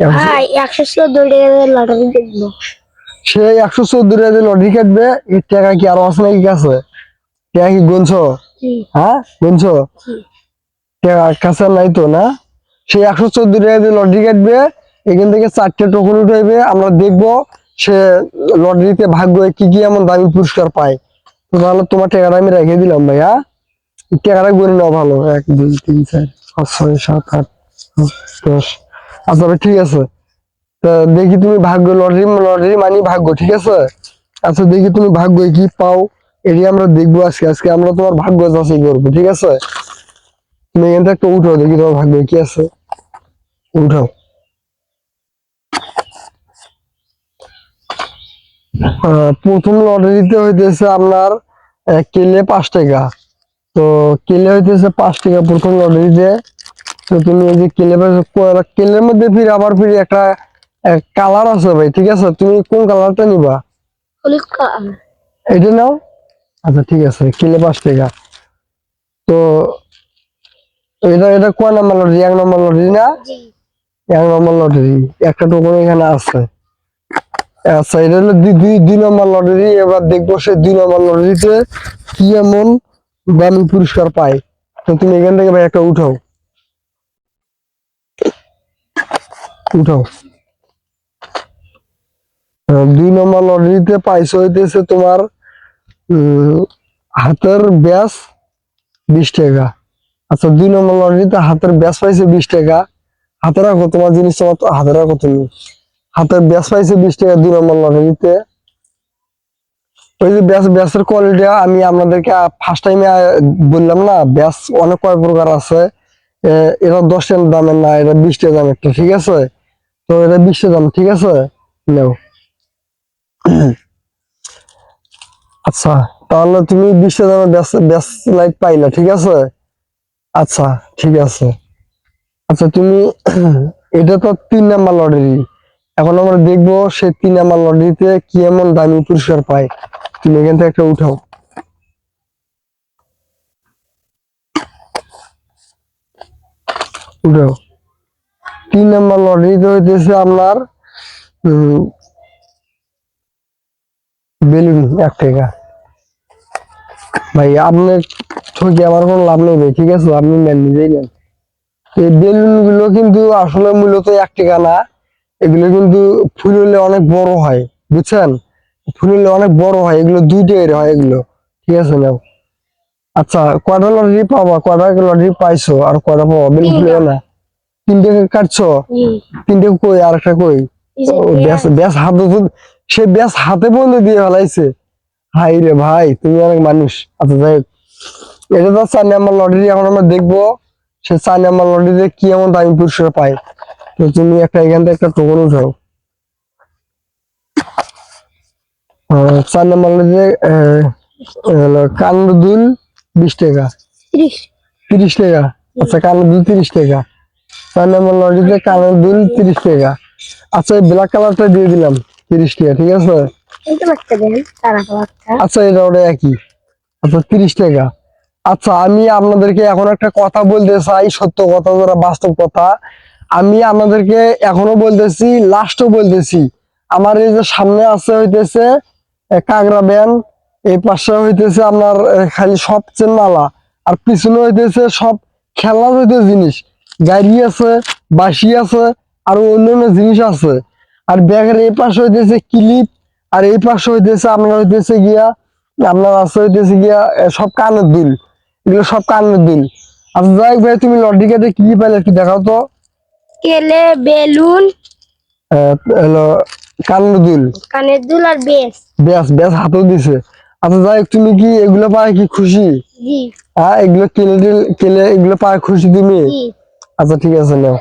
ভাই একশো চোদ্দ লটারি দেখব সে একশো চোদ্দ টাকা লটারি কাটবে এই টাকা কি আরও আছে নাকি কাছে? টাকা কি গুনছো? হ্যাঁ গুনছো? টাকা কাছে নাই তো না? সে একশো চোদ্দ টাকা দিয়ে লটারি কাটবে এখান থেকে চারটে টোকন উঠাইবে আমরা দেখব সে লটারিতে ভাগ্য কি কি এমন দামি পুরস্কার পায়। তো তাহলে তোমার টাকাটা আমি রেখে দিলাম ভাই হ্যাঁ টাকাটা গুনে নাও ভালো এক দুই তিন চার পাঁচ ছয় সাত আট দশ। আচ্ছা ঠিক আছে। তা দেখি তুমি ভাগ্য লটারি লটারি মানি ভাগ্য, ঠিক আছে? আচ্ছা দেখি তুমি ভাগ্য কি পাও। এটি আমরা দেখব আজকে। আজকে আমরা তোমার ভাগ্য যাচাই করব, ঠিক আছে? তুমি এখান থেকে উঠো দেখি তোমার ভাগ্য কি আছে। উঠাও। প্রথম লটারিতে হইতেছে আপনার কেলে পাঁচ টাকা। তো কেলে হইতেছে পাঁচ টাকা প্রথম লটারিতে তো তুমি এই যে কেলে কেলের মধ্যে ফির আবার ফির একটা কালার আছে ভাই ঠিক আছে? তুমি কোন কালারটা নিবা? হলুদ কালার এটা নাও। আচ্ছা ঠিক আছে কিলে পাঁচ টাকা তো এটা এটা কয় নাম্বার লটারি এক নম্বর লটারি না? এক নম্বর লটারি একটা টোকন এখানে আছে। আচ্ছা এটা হলো দুই দুই দুই নম্বর লটারি এবার দেখব সে দুই নম্বর লটারিতে কি এমন দামি পুরস্কার পায়। তো তুমি এখান থেকে ভাই একটা উঠাও। উঠাও। দুই নম্বর লটারিতে পাইছো হইতেছে তোমার হাতের ব্যাস বিশ টাকা। আচ্ছা দুই নম্বর লটারিতে হাতের ব্যাস পাইছে বিশ টাকা। হাতে রাখো, তোমার জিনিস তোমার হাতে রাখো তুমি। হাতের ব্যাস পাইছে বিশ টাকা দুই নম্বর লটারিতে। ওই যে ব্যাস, ব্যাসের কোয়ালিটি আমি আপনাদেরকে ফার্স্ট টাইমে বললাম না, ব্যাস অনেক কয় প্রকার আছে। এটা দশ টাকা দামের না, এটা বিশ টাকা দামের ঠিক আছে? তো এটা বিশ টাকা দাম ঠিক আছে? নাও। আচ্ছা তাহলে তুমি বিশ টাকা দামের ব্যাস ব্যাস লাইট পাইলা, ঠিক আছে? আচ্ছা ঠিক আছে। আচ্ছা তুমি, এটা তো তিন নাম্বার লটারি এখন আমরা দেখব সে তিন নাম্বার লটারিতে কি এমন দামি পুরস্কার পায়। তুমি এখান থেকে একটা উঠাও। উঠাও। তিন নাম্বার লটারিতে হইতেছে আপনার বেলুন এক টাকা। ভাই আপনার ঠকে আমার কোনো লাভ নেই ভাই ঠিক আছে? আপনি নেন নিজেই নেন। এই বেলুনগুলো কিন্তু আসলে মূলত এক টাকা না এগুলো কিন্তু ফুল হলে অনেক বড় হয় বুঝছেন? ফুল হলে অনেক বড় হয় এগুলো দুই টাকার হয় এগুলো ঠিক আছে নাও আচ্ছা কয়টা লটারি পাবা? কয়টা লটারি পাইছো? আর কয়টা পাবা? বেলুন ফুলে না? তিনটে কাটছো? তিনটে কই? আর একটা কই? ব্যাস ব্যাস। হাতে সে ব্যাস হাতে বন্ধ দিয়ে ফেলাইছে। হাই রে ভাই তুমি অনেক মানুষ। আচ্ছা যাই। এটা তো চার নাম্বার লটারি এখন আমরা দেখব সে চার নাম্বার লটারিতে কি এমন দামি পুরস্কার পায়। তো তুমি একটা এখান থেকে একটা টোকন উঠাও চার নাম্বার লটারিতে বিশ টাকা। ত্রিশ। টাকা। আচ্ছা কানের দুল তিরিশ টাকা। চার নম্বর লরিতে দুল তিরিশ টাকা। আচ্ছা এই ব্ল্যাক কালারটা দিয়ে দিলাম তিরিশ টাকা ঠিক আছে? আচ্ছা এটা ওটা একই। আচ্ছা তিরিশ টাকা। আচ্ছা আমি আপনাদেরকে এখন একটা কথা বলতে চাই সত্য কথা যারা বাস্তব কথা। আমি আপনাদেরকে এখনও বলতেছি লাস্টও বলতেছি। আমার এই যে সামনে আছে হইতেছে কাঁকড়া ব্যান এই পাশে হইতেছে আপনার খালি সব চেন্নালা আর পিছনে হইতেছে সব খেলনা জাতীয় জিনিস। গাড়ি আছে বাসি আছে আর অন্যান্য জিনিস আছে। আর ব্যাগের এই পাশে হইতেছে ক্লিপ আর এই পাশে হইতেছে আপনার হইতেছে গিয়া আপনার আছে হইতেছে গিয়া সব কানের দুল। এগুলো সব কানের দুল। আচ্ছা যাই ভাই তুমি লড্ডি কেটে কি কি পাইলে একটু দেখাও তো। কেলে বেলুন। হলো কানের দুল। কানের দুল আর বেস ব্যাস হাতেও দিছে। আচ্ছা যাই তুমি কি এগুলো পায় কি খুশি? জি। হ্যাঁ এগুলো কেলে কেলে এগুলো পায় খুশি তুমি? জি। আচ্ছা ঠিক আছে নাও